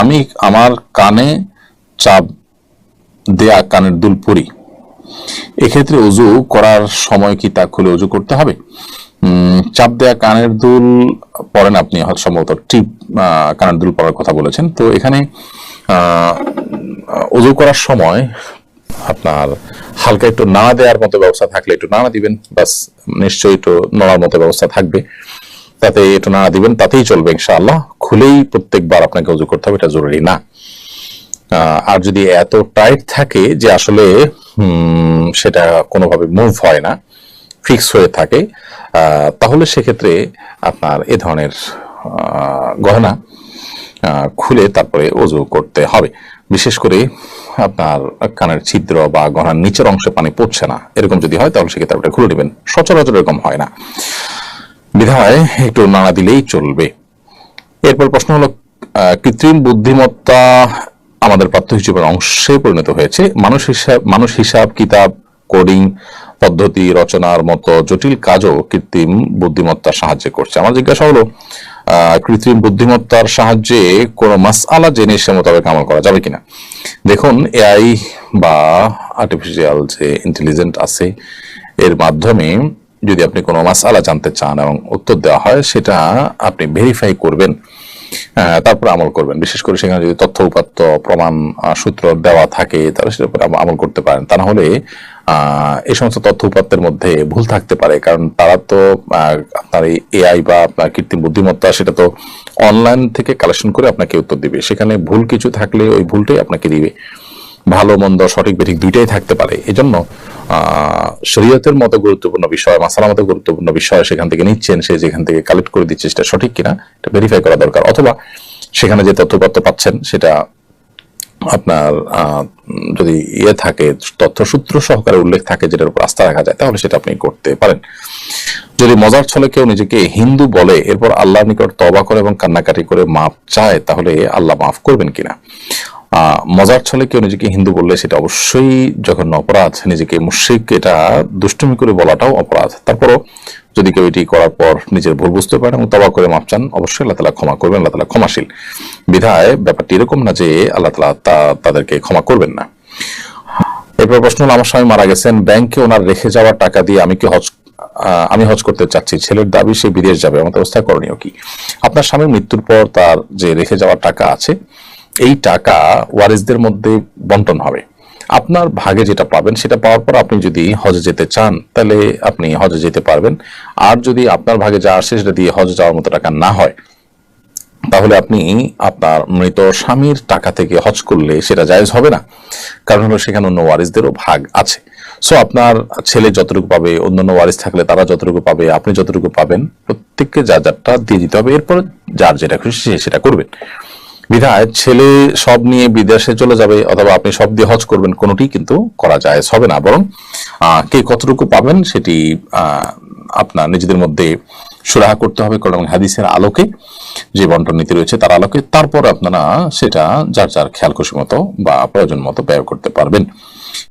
আমি আমার কানে চাপ দেয়া কানের দুল পরি। এক্ষেত্রে উজু করার সময় কি তা খুলে উজু করতে হবে? চাপ দেয়া কানের দুল পরেন আপনি সম্ভবত টিপ কানের দুল পরার কথা বলেছেন। তো এখানে উজু করার সময় আপনার হালকা একটু নাড়া দেওয়ার মতো ব্যবস্থা থাকলে একটু নাড়া দিবেন। বাস, নিশ্চয়ই একটু নড়ার মতো ব্যবস্থা থাকবে। তাতে একটু নাড়া দিবেন, তাতেই চলবে ইনশাআল্লাহ। খুলেই প্রত্যেকবার আপনাকে উজু করতে হবে, এটা জরুরি না। আর যদি এত টাইট থাকে যে আসলে সেটা কোনোভাবে মুভ হয় না ফিক্স হয়ে থাকে তাহলে সেক্ষেত্রে আপনার এ ধরনের গহনা খুলে তারপরে অজু করতে হবে। বিশেষ করে আপনার কানের ছিদ্র বা গহনার নিচের অংশে পানি পড়ছে না, এরকম যদি হয় তাহলে সেক্ষেত্রে ওটা খুলে নেবেন। সচরাচর এরকম হয় না। বিধায় একটু নাড়া দিলেই চলবে। এরপর প্রশ্ন হলো কৃত্রিম বুদ্ধিমত্তা আমাদের পাঠ্য হিসেবের অংশে পরিণত হয়েছে। মানুষ হিসাব মানুষ হিসাব, কিতাব, কোডিং, পদ্ধতি, রচনার মতো জটিল কাজও কৃত্রিম বুদ্ধিমত্তার সাহায্যে করছে। আমার জিজ্ঞাসা হলো কৃত্রিম বুদ্ধিমত্তার সাহায্যে কোনো মাসআলা জেনে সে মোতাবেক আমল করা যাবে কিনা? দেখুন, এআই বা আর্টিফিশিয়াল যে ইন্টেলিজেন্ট আছে, এর মাধ্যমে যদি আপনি কোনো মাসআলা জানতে চান এবং উত্তর দেওয়া হয়, সেটা আপনি ভেরিফাই করবেন তারপর আমল করবেন। বিশেষ করে সেখানে যদি তথ্য উপাত্ত, প্রমাণ সূত্র দেওয়া থাকে, তাহলে সেটার উপর আম- আমল করতে পারেন। তা না হলে এই সমস্ত তথ্য উপাত্তের মধ্যে ভুল থাকতে পারে। কারণ তারা তো আপনার এই এআই বা আপনার কৃত্রিম বুদ্ধিমত্তা, সেটা তো অনলাইন থেকে কালেকশন করে আপনাকে উত্তর দিবে। সেখানে ভুল কিছু থাকলে ওই ভুলটাই আপনাকে দিবে। ভালো, মন্দ, সঠিক, বেঠিক দুইটাই থাকতে পারে। এজন্য শরীয়তের মতো গুরুত্বপূর্ণ বিষয় মাসালা মতো গুরুত্বপূর্ণ বিষয় সেখান থেকে নিচ্ছেন, সে যেখান থেকে কালেক্ট করে দিচ্ছে সেটা সঠিক কিনা, এটা ভেরিফাই করা দরকার। অথবা, সেখানে যে তথ্যপত্র পাচ্ছেন, সেটা আপনার যদি ইয়ে থাকে, তথ্যসূত্র সহকারে উল্লেখ থাকে যেটার উপর আস্থা রাখা যায়, তাহলে সেটা আপনি করতে পারেন। যদি মজার ছলে কেউ নিজেকে হিন্দু বলে, এরপর আল্লাহর নিকট তবা করে এবং কান্নাকাটি করে মাপ চায়, তাহলে আল্লাহ মাফ করবেন কিনা? মজার ছলে কেউ নিজেকে হিন্দু বললে সেটা অবশ্যই যখন অপরাধ। নিজেকে মুশ্রিক, এটা দুষ্টুমি করে বলাটাও অপরাধ। তারপরও যদি কেউ এটি করার পর নিজের ভুল বুঝতে পারেন এবং তবা করে মাপ চান, অবশ্যই আল্লাহ তালা ক্ষমা করবেন, আল্লাহ তালা ক্ষমাশীল। বিধায় ব্যাপারটি এরকম না যে আল্লাহ তালা তা- তাদেরকে ক্ষমা করবেন না। এরপর প্রশ্ন হলো, আমার স্বামী মারা গেছেন, ব্যাংকে ওনার রেখে যাওয়া টাকা দিয়ে আমি কি হজ আমি হজ করতে চাচ্ছি? ছেলের দাবি, সে বিদেশ যাবে আমার অবস্থা করণীয় কি? আপনার স্বামীর মৃত্যুর পর তার যে রেখে যাওয়া টাকা আছে এই টাকা ওয়ারিসদের মধ্যে বন্টন হবে। আপনার ভাগে যেটা পাবেন সেটা পাওয়ার পর আপনি যদি হজে যেতে চান, তাহলে আপনি হজে যেতে পারবেন। আর যদি আপনার ভাগে যা আসে সেটা দিয়ে হজে যাওয়ার মতো টাকা না হয়, তাহলে আপনি আপনার মৃত স্বামীর টাকা থেকে হজ করলে সেটা জায়েজ হবে না। কারণ হলো সেখানে অন্য ওয়ারিসদেরও ভাগ আছে। সো আপনার ছেলে যতটুকু পাবে, অন্যান্য ওয়ারিস থাকলে তারা যতটুকু পাবে, আপনি যতটুকু পাবেন, প্রত্যেককে যা যারটা দিয়ে দিতে হবে। এরপর যার যেটা খুশি সেটা করবেন। বিধায় ছেলে সব নিয়ে বিদেশে চলে যাবে অথবা আপনি সব দিয়ে হজ করবেন, কোনোটি কিন্তু করা যায়, হবে না। বরং কে কতটুকু পাবেন সেটি আপনার নিজেদের মধ্যে সুরাহা করতে হবে কারণ হাদিসের আলোকে, যে বন্টন নীতি রয়েছে তার আলোকে। তারপর আপনারা সেটা যার যার খেয়াল খুশি মতো বা প্রয়োজন মতো ব্যয় করতে পারবেন।